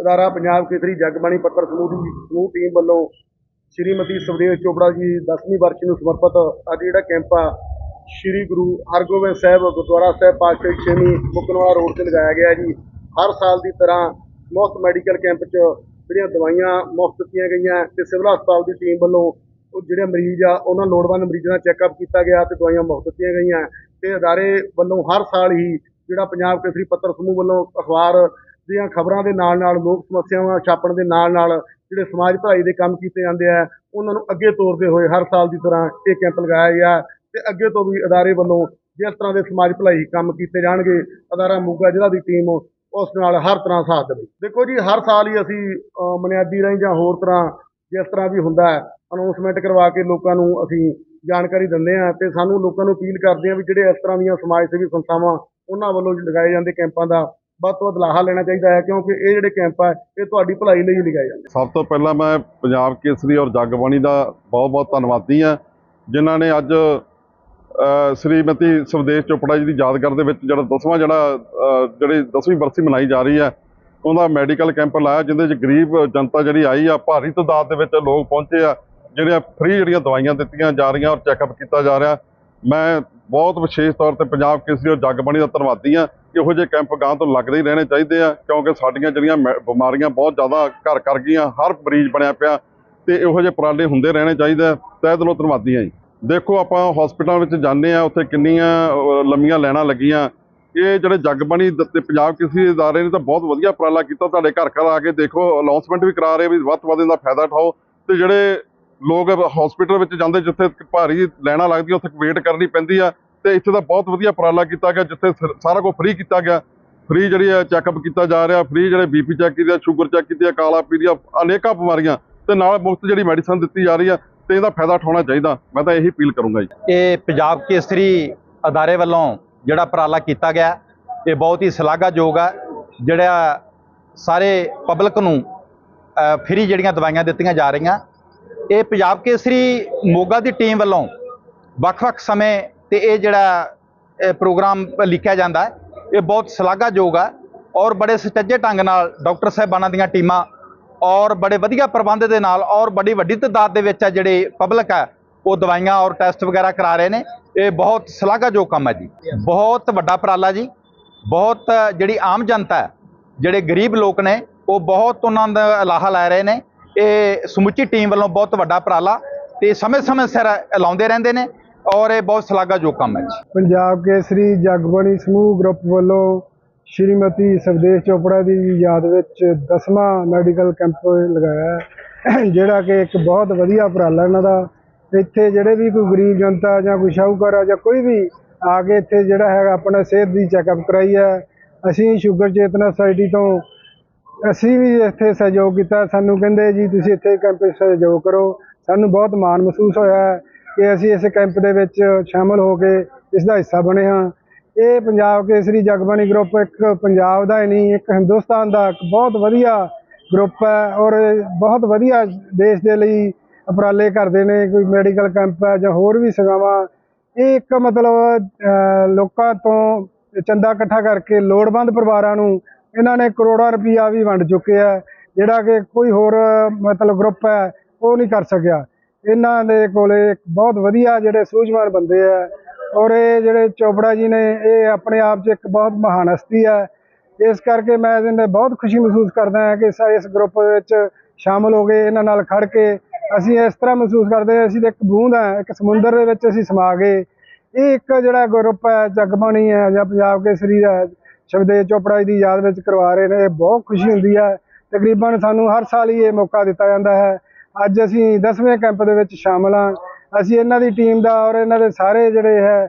ਅਦਾਰਾ ਪੰਜਾਬ ਕੇਸਰੀ ਜਗਬਾਣੀ ਪੱਤਰ ਸਮੂਹ ਦੀ ਸਮੂਹ ਟੀਮ ਵੱਲੋਂ ਸ਼੍ਰੀਮਤੀ ਸੁਖਦੇਵ ਚੋਪੜਾ ਜੀ 10ਵੀਂ ਵਰਸੀ ਨੂੰ ਸਮਰਪਿਤ ਅੱਜ ਜਿਹੜਾ ਕੈਂਪ ਆ, ਸ਼੍ਰੀ ਗੁਰੂ ਹਰਗੋਬਿੰਦ ਸਾਹਿਬ ਗੁਰਦੁਆਰਾ ਸਾਹਿਬ ਪਾਤਸ਼ਾਹੀ ਛੇਵੀਂ ਮੁਕਨਵਾਲਾ ਰੋਡ ਤੇ ਲਗਾਇਆ ਗਿਆ ਜੀ। ਹਰ ਸਾਲ ਦੀ ਤਰ੍ਹਾਂ ਮੁਫਤ ਮੈਡੀਕਲ ਕੈਂਪ 'ਚ ਜਿਹੜੀਆਂ ਦਵਾਈਆਂ ਮੁਫਤ ਦਿੱਤੀਆਂ ਗਈਆਂ ਤੇ ਸਿਵਲ ਹਸਪਤਾਲ ਦੀ ਟੀਮ ਵੱਲੋਂ ਉਹ ਜਿਹੜੇ ਮਰੀਜ਼ ਆ, ਉਹਨਾਂ ਲੋੜਵੰਦ ਮਰੀਜ਼ਾਂ ਦਾ ਚੈੱਕਅਪ ਕੀਤਾ ਗਿਆ ਤੇ ਦਵਾਈਆਂ ਮੁਫਤ ਦਿੱਤੀਆਂ ਗਈਆਂ। ਤੇ ਅਦਾਰੇ ਵੱਲੋਂ ਹਰ ਸਾਲ ਹੀ ਜਿਹੜਾ ਪੰਜਾਬ ਕੇਸਰੀ ਪੱਤਰ ਸਮੂਹ ਵੱਲੋਂ ਅਖਬਾਰ ਦੀਆਂ ਖਬਰਾਂ ਦੇ ਨਾਲ ਨਾਲ ਲੋਕ ਸਮੱਸਿਆਵਾਂ ਛਾਪਣ ਦੇ ਨਾਲ ਨਾਲ ਜਿਹੜੇ ਸਮਾਜ ਭਲਾਈ ਦੇ ਕੰਮ ਕੀਤੇ ਜਾਂਦੇ ਆ ਉਹਨਾਂ ਨੂੰ ਅੱਗੇ ਤੋਰਦੇ ਹੋਏ ਹਰ ਸਾਲ ਦੀ ਤਰ੍ਹਾਂ ਇਹ ਕੈਂਪ ਲਗਾਇਆ ਗਿਆ ਤੇ ਅੱਗੇ ਤੋਂ ਵੀ ਅਦਾਰੇ ਵੱਲੋਂ ਜਿਸ ਤਰ੍ਹਾਂ ਦੇ ਸਮਾਜ ਭਲਾਈ ਕੰਮ ਕੀਤੇ ਜਾਣਗੇ ਅਦਾਰਾ ਮੋਗਾ ਜ਼ਿਲ੍ਹਾ ਦੀ ਟੀਮ ਉਸ ਨਾਲ ਹਰ ਤਰ੍ਹਾਂ ਸਾਥ ਦੇਵੇ। ਦੇਖੋ ਜੀ ਹਰ ਸਾਲ ਹੀ ਅਸੀਂ ਅਹ, ਬੁਨਿਆਦੀ ਰਾਹੀਂ ਜਾਂ ਹੋਰ ਤਰ੍ਹਾਂ ਜਿਸ ਤਰ੍ਹਾਂ ਵੀ ਹੁੰਦਾ ਹੈ ਅਨਾਉਂਸਮੈਂਟ ਕਰਵਾ ਕੇ ਲੋਕਾਂ ਨੂੰ ਅਸੀਂ ਜਾਣਕਾਰੀ ਦਿੰਦੇ ਆ ਤੇ ਸਾਨੂੰ ਲੋਕਾਂ ਨੂੰ ਅਪੀਲ ਕਰਦੇ ਆ ਵੀ ਜਿਹੜੇ ਇਸ ਤਰ੍ਹਾਂ ਦੀਆਂ ਸਮਾਜ ਸੇਵੀ ਸੰਸਥਾਵਾਂ ਉਹਨਾਂ ਵੱਲੋਂ ਲਗਾਏ ਜਾਂਦੇ ਕੈਂਪਾਂ ਦਾ ਵੱਧ ਤੋਂ ਵੱਧ ਲਾਹਾ ਲੈਣਾ ਚਾਹੀਦਾ ਹੈ, ਕਿਉਂਕਿ ਇਹ ਜਿਹੜੇ ਕੈਂਪ ਆ, ਇਹ ਤੁਹਾਡੀ ਭਲਾਈ ਲਈ ਲਗਾਏ ਜਾਂਦੇ ਸਭ ਤੋਂ ਪਹਿਲਾਂ ਮੈਂ ਪੰਜਾਬ ਕੇਸਰੀ ਔਰ ਜਗਬਾਣੀ ਦਾ ਬਹੁਤ-ਬਹੁਤ ਧੰਨਵਾਦੀ ਹਾਂ, ਜਿਨ੍ਹਾਂ ਨੇ ਅੱਜ ਸ਼੍ਰੀਮਤੀ ਸੁਖਦੇਸ਼ ਚੋਪੜਾ ਜੀ ਦੀ ਯਾਦਗਾਰ ਦੇ ਵਿੱਚ ਜਿਹੜਾ ਦਸਵਾਂ ਜਿਹੜਾ ਜਿਹੜੀ ਦਸਵੀਂ ਬਰਸੀ ਮਨਾਈ ਜਾ ਰਹੀ ਹੈ, ਉਹਦਾ ਮੈਡੀਕਲ ਕੈਂਪ ਲਾਇਆ, ਜਿਹਦੇ ਵਿੱਚ ਗਰੀਬ ਜਨਤਾ ਜਿਹੜੀ ਆਈ ਆ, ਭਾਰੀ ਤਾਦਾਦ ਦੇ ਵਿੱਚ ਲੋਕ ਪਹੁੰਚੇ ਆ, ਜਿਹੜੀਆਂ ਫ੍ਰੀ ਜਿਹੜੀਆਂ ਦਵਾਈਆਂ ਦਿੱਤੀਆਂ ਜਾ ਰਹੀਆਂ ਔਰ ਚੈੱਕਅਪ ਕੀਤਾ ਜਾ ਰਿਹਾ। ਮੈਂ ਬਹੁਤ ਵਿਸ਼ੇਸ਼ ਤੌਰ ਤੇ ਪੰਜਾਬ ਕੇਸਰੀ ਔਰ ਜਗਬਾਣੀ ਦਾ ਧੰਨਵਾਦੀ ਹਾਂ ਇਹੋ ਜਿਹੇ ਕੈਂਪ ਗਾਂ ਤੋਂ ਲੱਗਦੇ ਹੀ ਰਹਿਣੇ ਚਾਹੀਦੇ ਆ, ਕਿਉਂਕਿ ਸਾਡੀਆਂ ਜਿਹੜੀਆਂ ਮੈ- ਬਿਮਾਰੀਆਂ ਬਹੁਤ ਜ਼ਿਆਦਾ ਘਰ ਕਰ ਗਈਆਂ, ਹਰ ਮਰੀਜ਼ ਬਣਿਆ ਪਿਆ ਤੇ ਇਹੋ ਜਿਹੇ ਉਪਰਾਲੇ ਹੁੰਦੇ ਰਹਿਣੇ ਚਾਹੀਦੇ ਆ। ਤਹਿ ਦਿਲੋਂ ਧੰਨਵਾਦੀ ਹਾਂ ਜੀ। ਦੇਖੋ, ਆਪਾਂ ਹਸਪੀਟਲਾਂ ਵਿੱਚ ਜਾਂਦੇ ਆ ਉੱਥੇ ਕਿੰਨੀਆਂ ਲੰਮੀਆਂ ਲਾਈਨਾਂ ਲੱਗੀਆਂ। ਇਹ ਜਿਹੜੇ ਜਗਬਾਣੀ ਦ- ਤੇ ਪੰਜਾਬ ਕਿਸੇ ਅਦਾਰੇ ਨੇ ਤਾਂ ਬਹੁਤ ਵਧੀਆ ਉਪਰਾਲਾ ਕੀਤਾ। ਤੁਹਾਡੇ ਘਰ ਘਰ ਆ ਕੇ ਦੇਖੋ ਅਨਾਉਂਸਮੈਂਟ ਵੀ ਕਰਾ ਰਹੇ ਵੀ ਵੱਧ ਤੋਂ ਵੱਧ ਇਹਦਾ ਫਾਇਦਾ ਉਠਾਓ ਤੇ ਜਿਹੜੇ ਲੋਕ ਹਸਪੀਟਲ ਵਿੱਚ ਜਾਂਦੇ ਜਿੱਥੇ ਭਾਰੀ ਲਾਈਨਾਂ ਲੱਗਦੀਆਂ, ਉੱਥੇ ਵੇਟ ਕਰਨੀ ਪੈਂਦੀ ਆ ਤੇ ਇੱਥੇ ਦਾ ਬਹੁਤ ਵਧੀਆ ਉਪਰਾਲਾ ਕੀਤਾ ਗਿਆ, ਜਿੱਥੇ ਸ- ਸਾਰਾ ਕੁਝ ਫ੍ਰੀ ਕੀਤਾ ਗਿਆ। ਫ੍ਰੀ ਜਿਹੜੀ ਹੈ ਚੈੱਕਅਪ ਕੀਤਾ ਜਾ ਰਿਹਾ ਫ੍ਰੀ ਜਿਹੜੇ ਬੀਪੀ ਚੈੱਕ ਕੀਤੀ ਆ ਸ਼ੂਗਰ ਚੈੱਕ ਕੀਤੀ ਆ, ਕਾਲਾ ਪੀਲੀ ਆ ਅਨੇਕਾਂ ਬਿਮਾਰੀਆਂ ਤੇ ਨਾਲ ਮੁਫਤ ਜਿਹੜੀ ਮੈਡੀਸਨ ਦਿੱਤੀ ਜਾ ਰਹੀ ਆ ਤੇ ਇਹਦਾ ਫਾਇਦਾ ਉਠਾਉਣਾ ਚਾਹੀਦਾ। ਮੈਂ ਤਾਂ ਇਹੀ ਅਪੀਲ ਕਰੂੰਗਾ ਜੀ। ਇਹ ਪੰਜਾਬ ਕੇਸਰੀ ਅਦਾਰੇ ਵੱਲੋਂ ਜਿਹੜਾ ਉਪਰਾਲਾ ਕੀਤਾ ਗਿਆ, ਇਹ ਬਹੁਤ ਹੀ ਸ਼ਲਾਘਾਯੋਗ ਆ। ਜਿਹੜਾ ਸਾਰੇ ਪਬਲਿਕ ਨੂੰ ਫ੍ਰੀ ਜਿਹੜੀਆਂ ਦਵਾਈਆਂ ਦਿੱਤੀਆਂ ਜਾ ਰਹੀਆਂ ਇਹ ਪੰਜਾਬ ਕੇਸਰੀ ਮੋਗਾ ਦੀ ਟੀਮ ਵੱਲੋਂ ਵੱਖ-ਵੱਖ ਸਮੇਂ ਤੇ ਇਹ ਜਿਹੜਾ ਪ੍ਰੋਗਰਾਮ ਲਿਖਿਆ ਜਾਂਦਾ ਹੈ। ਇਹ ਬਹੁਤ ਸ਼ਲਾਘਾਯੋਗ ਹੈ ਔਰ ਬੜੇ ਸੁਚੱਜੇ ਢੰਗ ਨਾਲ ਡਾਕਟਰ ਸਾਹਿਬਾਨਾਂ ਦੀਆਂ ਟੀਮਾਂ ਔਰ ਬੜੇ ਵਧੀਆ ਪ੍ਰਬੰਧ ਦੇ ਨਾਲ ਔਰ ਬੜੀ ਵੱਡੀ ਤਾਦਾਦ ਦੇ ਵਿੱਚ ਆ ਜਿਹੜੇ ਪਬਲਿਕ ਹੈ, ਉਹ ਦਵਾਈਆਂ ਔਰ ਟੈਸਟ ਵਗੈਰਾ ਕਰਾ ਰਹੇ ਨੇ। ਇਹ ਬਹੁਤ ਸ਼ਲਾਘਾਯੋਗ ਕੰਮ ਹੈ ਜੀ। ਬਹੁਤ ਵੱਡਾ ਉਪਰਾਲਾ ਜੀ। ਬਹੁਤ ਜਿਹੜੀ ਆਮ ਜਨਤਾ ਜਿਹੜੇ ਗਰੀਬ ਲੋਕ ਨੇ, ਉਹ ਬਹੁਤ ਉਹਨਾਂ ਦਾ ਲਾਹਾ ਲੈ ਰਹੇ ਨੇ। ਇਹ ਸਮੁੱਚੀ ਟੀਮ ਵੱਲੋਂ ਬਹੁਤ ਵੱਡਾ ਉਪਰਾਲਾ ਤੇ ਸਮੇਂ-ਸਮੇਂ ਸਿਰ ਲਾਉਂਦੇ ਰਹਿੰਦੇ ਨੇ ਔਰ ਇਹ ਬਹੁਤ ਸ਼ਲਾਘਾਯੋਗ ਕੰਮ ਹੈ ਜੀ। ਪੰਜਾਬ ਕੇਸਰੀ ਜਗਬਾਣੀ ਸਮੂਹ ਗਰੁੱਪ ਵੱਲੋਂ ਸ਼੍ਰੀਮਤੀ ਸੁਖਦੇਸ਼ ਚੋਪੜਾ ਦੀ ਯਾਦ ਵਿੱਚ 10ਵਾਂ ਮੈਡੀਕਲ ਕੈਂਪ ਲਗਾਇਆ ਹੈ, ਜਿਹੜਾ ਕਿ ਇੱਕ ਬਹੁਤ ਵਧੀਆ ਉਪਰਾਲਾ ਇਹਨਾਂ ਦਾ। ਇੱਥੇ ਜਿਹੜੇ ਵੀ ਕੋਈ ਗਰੀਬ ਜਨਤਾ ਜਾਂ ਕੋਈ ਸ਼ਾਹੂਕਾਰ ਆ ਜਾਂ ਕੋਈ ਵੀ ਆ ਕੇ ਇੱਥੇ ਜਿਹੜਾ ਹੈਗਾ ਆਪਣਾ ਸਿਹਤ ਦੀ ਚੈੱਕਅਪ ਕਰਾਈ ਹੈ। ਅਸੀਂ ਸ਼ੂਗਰ ਚੇਤਨਾ ਸੁਸਾਇਟੀ ਤੋਂ ਅਸੀਂ ਵੀ ਇੱਥੇ ਸਹਿਯੋਗ ਕੀਤਾ। ਸਾਨੂੰ ਕਹਿੰਦੇ ਜੀ, ਤੁਸੀਂ ਇੱਥੇ ਕੈਂਪ ਵਿੱਚ ਸਹਿਯੋਗ ਕਰੋ। ਸਾਨੂੰ ਬਹੁਤ ਮਾਣ ਮਹਿਸੂਸ ਹੋਇਆ ਕਿ ਅਸੀਂ ਇਸ ਕੈਂਪ ਦੇ ਵਿੱਚ ਸ਼ਾਮਲ ਹੋ ਕੇ ਇਸ ਦਾ ਹਿੱਸਾ ਬਣੇ ਹਾਂ। ਇਹ ਪੰਜਾਬ ਕੇਸਰੀ ਜਗਬਾਣੀ ਗਰੁੱਪ ਇੱਕ ਪੰਜਾਬ ਦਾ ਹੀ ਨਹੀਂ, ਇੱਕ ਹਿੰਦੁਸਤਾਨ ਦਾ ਇੱਕ ਬਹੁਤ ਵਧੀਆ ਗਰੁੱਪ ਹੈ ਔਰ ਬਹੁਤ ਵਧੀਆ ਦੇਸ਼ ਦੇ ਲਈ ਉਪਰਾਲੇ ਕਰਦੇ ਨੇ। ਕੋਈ ਮੈਡੀਕਲ ਕੈਂਪ ਹੈ ਜਾਂ ਹੋਰ ਵੀ ਸੇਵਾਵਾਂ। ਇਹ ਇੱਕ ਮਤਲਬ ਲੋਕਾਂ ਤੋਂ ਚੰਦਾ ਇਕੱਠਾ ਕਰਕੇ ਲੋੜਵੰਦ ਪਰਿਵਾਰਾਂ ਨੂੰ ਇਹਨਾਂ ਨੇ ਕਰੋੜਾਂ ਰੁਪਈਆ ਵੀ ਵੰਡ ਚੁੱਕੇ ਆ, ਜਿਹੜਾ ਕਿ ਕੋਈ ਹੋਰ, ਮਤਲਬ ਗਰੁੱਪ ਹੈ, ਉਹ ਨਹੀਂ ਕਰ ਸਕਿਆ। ਇਹਨਾਂ ਦੇ ਕੋਲੇ ਇੱਕ ਬਹੁਤ ਵਧੀਆ ਜਿਹੜੇ ਸੂਝਵਾਨ ਬੰਦੇ ਆ, ਔਰ ਇਹ ਜਿਹੜੇ ਚੋਪੜਾ ਜੀ ਨੇ, ਇਹ ਆਪਣੇ ਆਪ 'ਚ ਇੱਕ ਬਹੁਤ ਮਹਾਨ ਹਸਤੀ ਹੈ ਇਸ ਕਰਕੇ ਮੈਂ ਇਹਦੇ ਬਹੁਤ ਖੁਸ਼ੀ ਮਹਿਸੂਸ ਕਰਦਾ ਹਾਂ ਕਿ ਇਸ ਗਰੁੱਪ ਵਿੱਚ ਸ਼ਾਮਲ ਹੋ ਗਏ ਇਹਨਾਂ ਨਾਲ ਖੜ ਕੇ ਅਸੀਂ ਇਸ ਤਰ੍ਹਾਂ ਮਹਿਸੂਸ ਕਰਦੇ ਹਾਂ, ਅਸੀਂ ਤਾਂ ਇੱਕ ਬੂੰਦ ਹੈ ਇੱਕ ਸਮੁੰਦਰ ਦੇ ਵਿੱਚ ਅਸੀਂ ਸਮਾ ਗਏ। ਇਹ ਇੱਕ ਜਿਹੜਾ ਗਰੁੱਪ ਹੈ, ਜਗਬਾਣੀ ਹੈ, ਜਾਂ ਪੰਜਾਬ ਕੇਸਰੀ ਹੈ ਸ਼ਬਦੇ ਚੋਪੜਾ ਜੀ ਦੀ ਯਾਦ ਵਿੱਚ ਕਰਵਾ ਰਹੇ ਨੇ ਇਹ ਬਹੁਤ ਖੁਸ਼ੀ ਹੁੰਦੀ ਹੈ। ਤਕਰੀਬਨ ਸਾਨੂੰ ਹਰ ਸਾਲ ਹੀ ਇਹ ਮੌਕਾ ਦਿੱਤਾ ਜਾਂਦਾ ਹੈ। ਅੱਜ ਅਸੀਂ 10ਵੇਂ ਕੈਂਪ ਦੇ ਵਿੱਚ ਸ਼ਾਮਲ ਹਾਂ। ਅਸੀਂ ਇਹਨਾਂ ਦੀ ਟੀਮ ਦਾ ਔਰ ਇਹਨਾਂ ਦੇ ਸਾਰੇ ਜਿਹੜੇ ਹੈ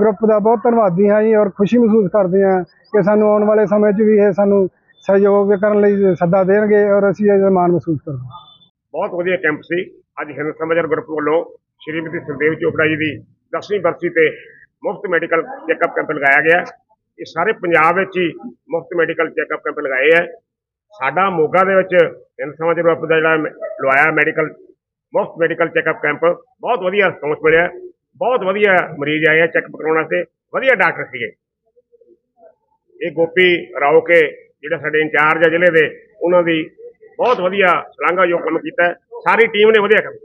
ਗਰੁੱਪ ਦਾ ਬਹੁਤ ਧੰਨਵਾਦੀ ਹਾਂ ਜੀ ਔਰ ਖੁਸ਼ੀ ਮਹਿਸੂਸ ਕਰਦੇ ਹਾਂ ਕਿ ਸਾਨੂੰ ਆਉਣ ਵਾਲੇ ਸਮੇਂ 'ਚ ਵੀ ਇਹ ਸਾਨੂੰ ਸਹਿਯੋਗ ਕਰਨ ਲਈ ਸੱਦਾ ਦੇਣਗੇ ਔਰ ਅਸੀਂ ਇਹ ਮਾਣ ਮਹਿਸੂਸ ਕਰਦੇ ਹਾਂ। ਬਹੁਤ ਵਧੀਆ ਕੈਂਪ ਸੀ। ਅੱਜ ਹਿੰਦੂ ਸਮਾਜਰ ਗਰੁੱਪ ਵੱਲੋਂ ਸ਼੍ਰੀਮਤੀ ਸੁਖਦੇਵ ਚੋਪੜਾ ਜੀ ਦੀ 10ਵੀਂ ਬਰਸੀ ਤੇ ਮੁਫਤ ਮੈਡੀਕਲ ਚੈੱਕਅਪ ਕੈਂਪ ਲਗਾਇਆ ਗਿਆ। ਇਹ ਸਾਰੇ ਪੰਜਾਬ ਵਿੱਚ ਹੀ ਮੁਫਤ ਮੈਡੀਕਲ ਚੈੱਕਅਪ ਕੈਂਪ ਲਗਾਏ ਹੈ ਸਾਡਾ ਮੋਗਾ ਦੇ ਵਿੱਚ ਹਿੰਦ ਸਮਾਜ ਗਰੁੱਪ ਦਾ ਜਿਹੜਾ ਲਵਾਇਆ ਮੈਡੀਕਲ ਮੁਫਤ ਮੈਡੀਕਲ ਚੈੱਕਅਪ ਕੈਂਪ ਬਹੁਤ ਵਧੀਆ ਰਿਸਪੌਂਸ ਮਿਲਿਆ। ਬਹੁਤ ਵਧੀਆ ਮਰੀਜ਼ ਆਏ ਆ ਚੈੱਕਅਪ ਕਰਾਉਣ ਵਾਸਤੇ। ਵਧੀਆ ਡਾਕਟਰ ਸੀਗੇ। ਇਹ ਗੋਪੀ ਰਾਓ ਕੇ, ਜਿਹੜੇ ਸਾਡੇ ਇੰਚਾਰਜ ਆ ਜ਼ਿਲ੍ਹੇ ਦੇ, ਉਹਨਾਂ ਦੀ ਬਹੁਤ ਵਧੀਆ ਸ਼ਲਾਘਾਯੋਗ ਕੰਮ ਕੀਤਾ। ਸਾਰੀ ਟੀਮ ਨੇ ਵਧੀਆ ਕੰਮ ਕੀਤਾ